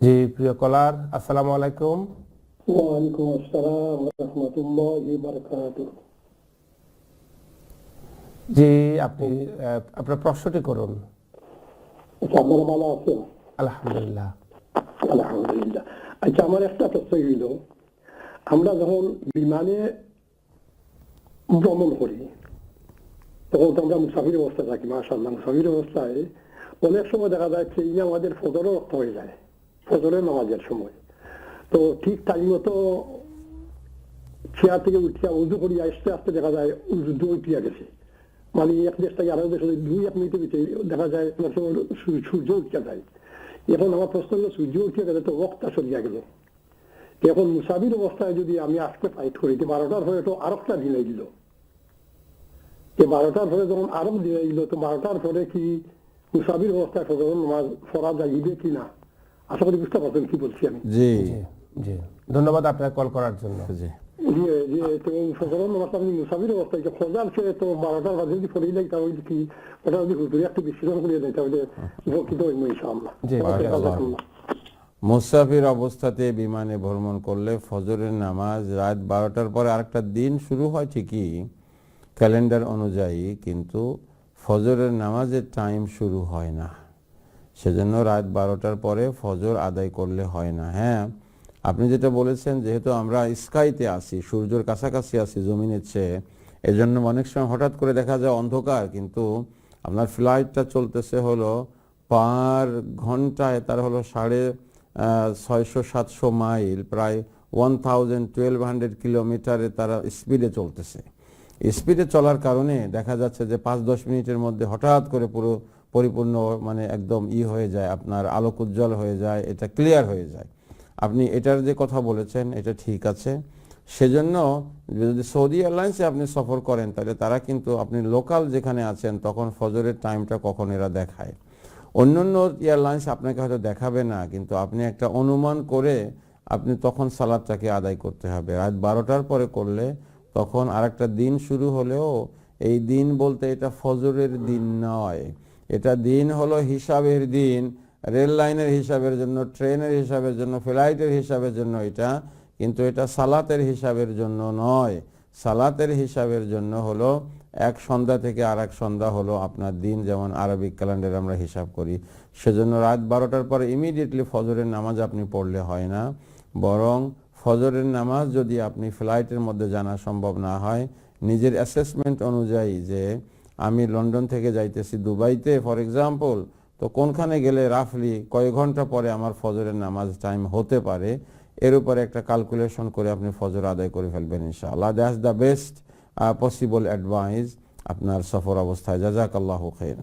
জি প্রিয় কলার আসসালামু আলাইকুম। ওয়ালাইকুম আসসালাম রহমতুল্লাহ বারকাত জি আপনি আপনার প্রশ্নটি করুন। আচ্ছা আপনারা ভালো আছেন? আলহামদুলিল্লাহ। আলহামদুলিল্লাহ। আচ্ছা আমার একটা প্রশ্ন হইল আমরা যখন বিমানে ভ্রমণ করি তখন তো আমরা মুসাফির অবস্থায় থাকি মাসাল্লাহ মুসাফির অবস্থায় অনেক সময় দেখা যায় ট্রেনে আমাদের ফজরও রক্ত হয়ে যায়। ফজরের নামাজের সময়। তো ঠিক টাইম মতো চেয়ার থেকে উঠিয়া উজু করিয়া আস্তে আস্তে দেখা যায় উজু উঠিয়া গেছে। মানে এক দেশ থেকে আরেক দেশে দুই এক মিনিটের ভিতরে দেখা যায় সূর্য- উঠিয়া যায়। এখন আমার প্রশ্ন হলো, সূর্য উঠিয়া গেলে তো রক্তটা সরিয়া গেল। এখন মুসাফির অবস্থায় যদি আমি আজকে ফাইট করি তো বারোটার পরে তো আরেকটা দিল। যে বারোটার পরে যখন আরও দিনে দিল, তো বারোটার পরে কি মুসাফির অবস্থায় ফজর নামাজ পড়া যাইবে কি না? আশা করি বুঝতে পারছেন কি বলছি আমি। জি। জি ধন্যবাদ আপনার কল করার জন্য। জি। যে যে তো ফজর নামাজ আপনি মুসাফির অবস্থায় খোঁজার সে তো বারোটার বাজে যদি পড়েই লাগে তাহলে কি ওটা যদি হুজুরি একটু বিশ্লেষণ করিয়ে দেয় তাহলে উপকৃত হইব ইনশাআল্লাহ। মুসাফির অবস্থাতে বিমানে ভ্রমণ করলে ফজরের নামাজ রাত বারোটার পরে আরেকটা দিন শুরু হয় ঠিকই ক্যালেন্ডার অনুযায়ী কিন্তু ফজরের নামাজের টাইম শুরু হয় না। সেজন্য রাত বারোটার পরে ফজর আদায় করলে হয় না হ্যাঁ? আপনি যেটা বলেছেন, যেহেতু আমরা স্কাইতে আসি সূর্যের কাছাকাছি আসি জমিনের চেয়ে, এজন্য অনেক সময় হঠাৎ করে দেখা যায় অন্ধকার, কিন্তু আপনার ফ্লাইটটা চলতেছে হলো পার ঘন্টায়, তার হলো সাড়ে ছয়শো, সাতশো মাইল, প্রায় ওয়ান থাউজেন্ড টুয়েলভ হান্ড্রেড কিলোমিটারে তারা স্পিডে চলতেছে। স্পিডে চলার কারণে দেখা যাচ্ছে যে পাঁচ দশ মিনিটের মধ্যে হঠাৎ করে পুরো পরিপূর্ণ মানে একদম ই হয়ে যায়, আপনার আলোক উজ্জ্বল হয়ে যায়, এটা ক্লিয়ার হয়ে যায়। আপনি এটার যে কথা বলেছেন, এটা ঠিক আছে। সেজন্য যদি সৌদি এয়ারলাইন্সে আপনি সফর করেন, তাহলে তারা কিন্তু আপনি লোকাল যেখানে আছেন, তখন ফজরের টাইমটা কখন এরা দেখায়। অন্যান্য এয়ারলাইন্স আপনাকে হয়তো দেখাবে না, কিন্তু আপনি একটা অনুমান করে আপনি তখন সালাদটাকে আদায় করতে হবে। রাত বারোটার পরে করলে তখন আরেকটা দিন শুরু হলেও এই দিন বলতে এটা ফজরের দিন নয়। এটা দিন হলো হিসাবের দিন, রেল লাইনের হিসাবের জন্য, ট্রেনের হিসাবের জন্য, ফ্লাইটের হিসাবের জন্য এটা, কিন্তু এটা সালাতের হিসাবের জন্য নয়। সালাতের হিসাবের জন্য হলো এক সন্ধ্যা থেকে আর এক সন্ধ্যা হলো আপনার দিন, যেমন আরবিক ক্যালেন্ডারে আমরা হিসাব করি। সেজন্য রাত বারোটার পর ইমিডিয়েটলি ফজরের নামাজ আপনি পড়লে হয় না। বরং ফজরের নামাজ যদি আপনি ফ্লাইটের মধ্যে জানা সম্ভব না হয়, নিজের অ্যাসেসমেন্ট অনুযায়ী যে আমি লন্ডন থেকে যাইতেছি দুবাইতে ফর এক্সাম্পল তো কোনখানে গেলে রাফলি কয়েক ঘণ্টা পরে আমার ফজরের নামাজ টাইম হতে পারে, এর উপরে একটা ক্যালকুলেশন করে আপনি ফজর আদায় করে ফেলবেন ইনশাআল্লাহ। That's the best possible advice আপনার সফর অবস্থায়। জাজাক আল্লাহ খের